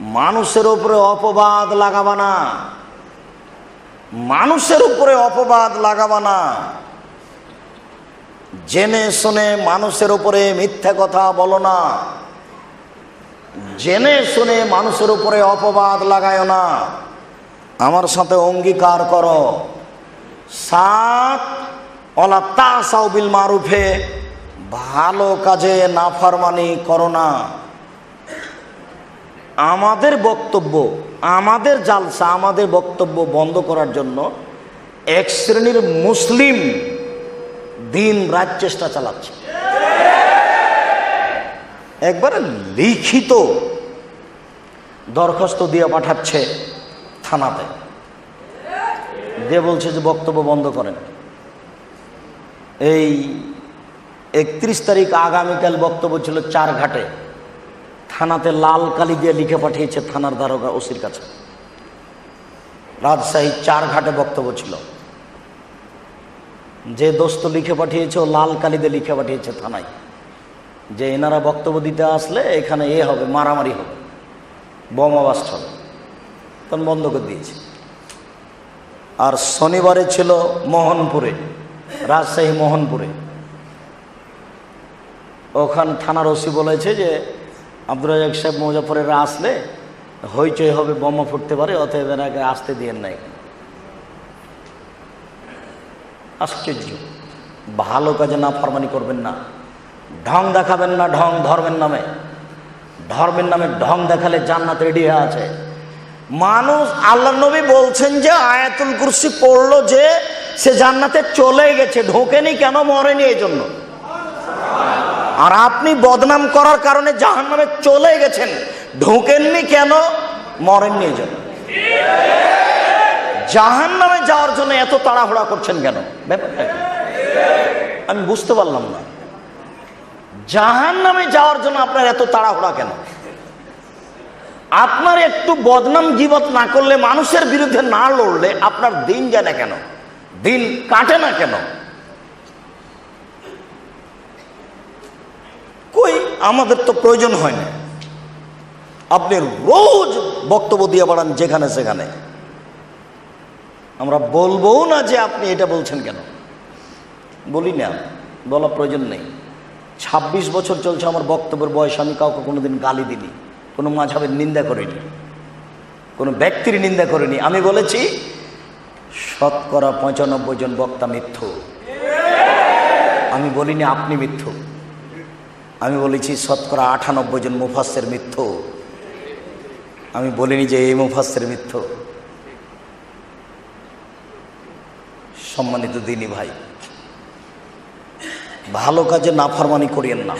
মানুষের উপরে অপবাদ লাগাবা না। মানুষের উপরে অপবাদ লাগাবা না। জেনে শুনে মানুষের উপরে মিথ্যা কথা বলো না। জেনে শুনে মানুষের উপরে অপবাদ লাগায় না। আমার সাথে অঙ্গীকার করো। সাত অলা তাসাউবিল মারুফে, ভালো কাজে নাফরমানি করো না। আমাদের বক্তব্য, আমাদের জালসা, আমাদের বক্তব্য বন্ধ করার জন্য এক শ্রেণির মুসলিম দিন, রাত চেষ্টা চালাচ্ছে। একবারে লিখিত দরখাস্ত দিয়ে পাঠাচ্ছে থানাতে। দিয়ে বলছে যে বক্তব্য বন্ধ করেন। এই একত্রিশ তারিখ আগামীকাল বক্তব্য ছিল চার ঘাটে থানাতে লাল কালি দিয়ে লিখে পাঠিয়েছে থানার দারোগা ওসির কাছে। রাজশাহী চার ঘাটে বক্তব্য ছিল। যে দোস্ত লিখে পাঠিয়েছে, ও লাল কালি দিয়ে লিখে পাঠিয়েছে থানায়। যে এনারা বক্তব্য দিতে আসলে এখানে এ হবে, মারামারি হবে বোমাবাস্ট হবে। তখন বন্ধ করে দিয়েছে। আর শনিবারে ছিল মোহনপুরে। রাজশাহী মোহনপুরে। ওখান থানার ওসি বলেছে যে আব্দুল রাজাক সাহেব মুজাফরেরা আসলে হইচই হবে, বোমা ফুটতে পারে, অতএব এনাকে আসতে দিয়েন না এখানে আশ্চর্য। ভালো কাজে না ফরমানি করবেন না। ঢং দেখাবেন না, ঢং ধর্মের নামে। ধর্মের নামে ঢং দেখালে জান্নাত রেডি হয়ে আছে। মানুষ আল্লাহ নবী বলছেন যে, আয়াতুল কুরসি পড়ল যে সে জান্নাতে চলে গেছে, ঢোকেনি কেন, মরেনি এই জন্য আর আপনি বদনাম করার কারণে জাহান নামে চলে গেছেন, ঢোকেননি কেন, মরেননি এই জন্য জাহান নামে যাওয়ার জন্য এত তাড়াহুড়া করছেন কেন? ব্যাপারটা আমি বুঝতে পারলাম না। জাহান নামে যাওয়ার জন্য আপনার এত তাড়াহুড়া কেন? আপনার একটু বদনাম জীবত না করলে, মানুষের বিরুদ্ধে না লড়লে আপনার দিন যায় না কেন? দিন কাটে না কেন? কই, আমাদের তো প্রয়োজন হয় না। আপনি রোজ বক্তব্য দিয়ে বাড়ান যেখানে সেখানে। আমরা বলব না যে আপনি এটা বলছেন কেন। বলি না বলা প্রয়োজন নেই। ২৬ বছর চলছে আমার বক্তব্যের বয়স, আমি কাউকে কোনোদিন গালি দিনি কোনো মাঝাবের নিন্দা করিনি। কোনো ব্যক্তির নিন্দা করিনি। আমি বলেছি শতকরা পঁচানব্বই জন বক্তা মিথ্যু। আমি বলিনি আপনি মিথ্যু। আমি বলেছি শতকরা আটানব্বই জন মুফাসের মিথ্যু। আমি বলিনি যে এই মুফাসের মিথ্যু। সম্মানিত দিনী ভাই, ভালো কাজে নাফরমানি করিয়েন না।